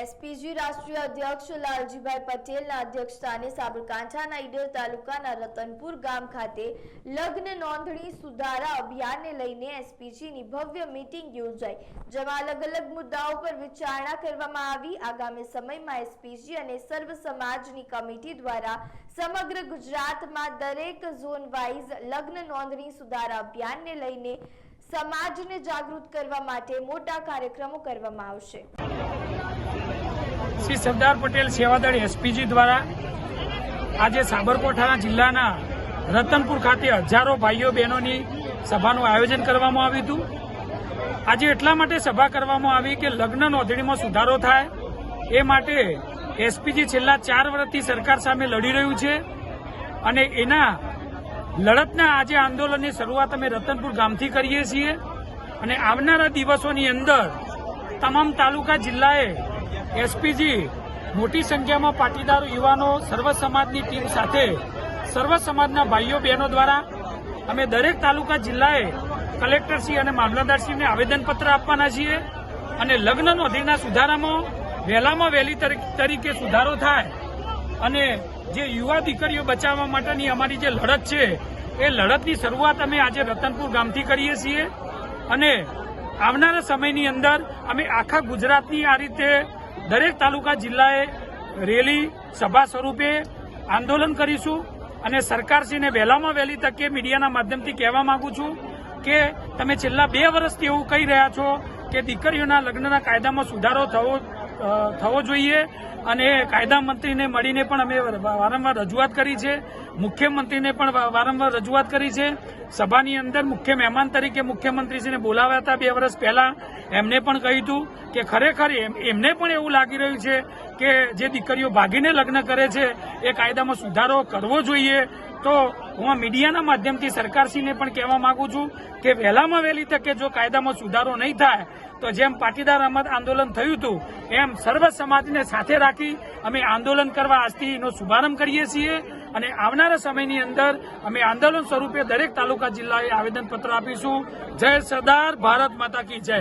SPG રાષ્ટ્રીય અધ્યક્ષ લાલજીભાઈ પટેલના અધ્યક્ષસ્થાને સાબરકાંઠાના ઈડર તાલુકાના રતનપુર ગામ ખાતે લગ્ન નોંધણી સુધારા અભિયાનને લઈને એસપીજીની ભવ્ય મીટિંગ યોજાઈ, જેમાં અલગ અલગ મુદ્દાઓ પર વિચારણા કરવામાં આવી. આગામી સમયમાં એસપીજી અને સર્વ સમાજની કમિટી દ્વારા સમગ્ર ગુજરાતમાં દરેક ઝોન વાઇઝ લગ્ન નોંધણી સુધારા અભિયાનને લઈને સમાજને જાગૃત કરવા માટે મોટા કાર્યક્રમો કરવામાં આવશે. શ્રી સરદાર પટેલ સેવાદળ એસપીજી દ્વારા આજે સાબરકાંઠા જિલ્લાના રતનપુર ખાતે હજારો ભાઈઓ બહેનોની સભાનું આયોજન કરવામાં આવ્યું હતું. આજે એટલા માટે સભા કરવામાં આવી કે લગ્ન નોંધણીમાં સુધારો થાય. એ માટે એસપીજી છેલ્લા ચાર વર્ષથી સરકાર સામે લડી રહ્યું છે. અને એના લડતના આજે આંદોલનની શરૂઆત અમે રતનપુર ગામથી કરીએ છીએ અને આવનારા દિવસોની અંદર તમામ તાલુકા જિલ્લાએ એસપીજી મોટી સંખ્યામાં પાટીદાર યુવાનો, સર્વ સમાજની ટીમ સાથે, સર્વ સમાજના ભાઈઓ, બહેનો દ્વારા અમે દરેક તાલુકા જિલ્લાએ કલેક્ટરશ્રી અને મામલતદારશ્રીને આવેદનપત્ર આપવાના છીએ અને લગ્ન નોંધણીના સુધારામાં, વહેલામાં વહેલી તરી- તરીકે સુધારો થાય અને જે યુવા દીકરીઓ બચાવવા માટેની અમારી જે લડત છે, એ લડતની શરૂઆત અમે આજે રતનપુર ગામથી કરીએ છીએ. અને આવનારા સમયની અંદર અમે આખા ગુજરાતની આ રીતે દરેક તાલુકા જિલ્લાએ રેલી, સભા સ્વરૂપે આંદોલન કરીશું અને સરકારશ્રીને વહેલામાં વહેલી તકે મીડિયાના માધ્યમથી કહેવા માંગુ છું કે તમે છેલ્લા બે વર્ષથી એવું કહી રહ્યા છો કે દીકરીઓના લગ્નના કાયદામાં સુધારો થવો થવો જોઈએ અને કાયદા મંત્રીને મળીને પણ અમે વારંવાર રજૂઆત કરી છે. મુખ્યમંત્રીને પણ વારંવાર રજૂઆત કરી છે. સભાની અંદર મુખ્ય મહેમાન તરીકે મુખ્યમંત્રીશ્રીને બોલાવ્યા હતા બે વર્ષ પહેલા. એમને પણ કહ્યું હતું કે ખરેખર એમ- એમને પણ એવું લાગી રહ્યું છે કે જે દીકરીઓ ભાગીને લગ્ન કરે છે, એ કાયદામાં સુધારો કરવો જોઈએ. તો હું મીડિયાના માધ્યમથી સરકારશ્રીને પણ કહેવા માંગુ છું કે વહેલામાં વહેલી તકે જો કાયદામાં સુધારો નહીં થાય તો જેમ પાટીદાર અમત આંદોલન થયું હતું, એમ સર્વ સમાજને સાથે રાખી અમે આંદોલન કરવા આજથી એનો શુભારંભ કરીએ છીએ અને આવનારા સમયની અંદર અમે આંદોલન સ્વરૂપે દરેક તાલુકા જિલ્લાએ આવેદનપત્ર આપીશું. જય સરદાર, ભારત માતા કી જય.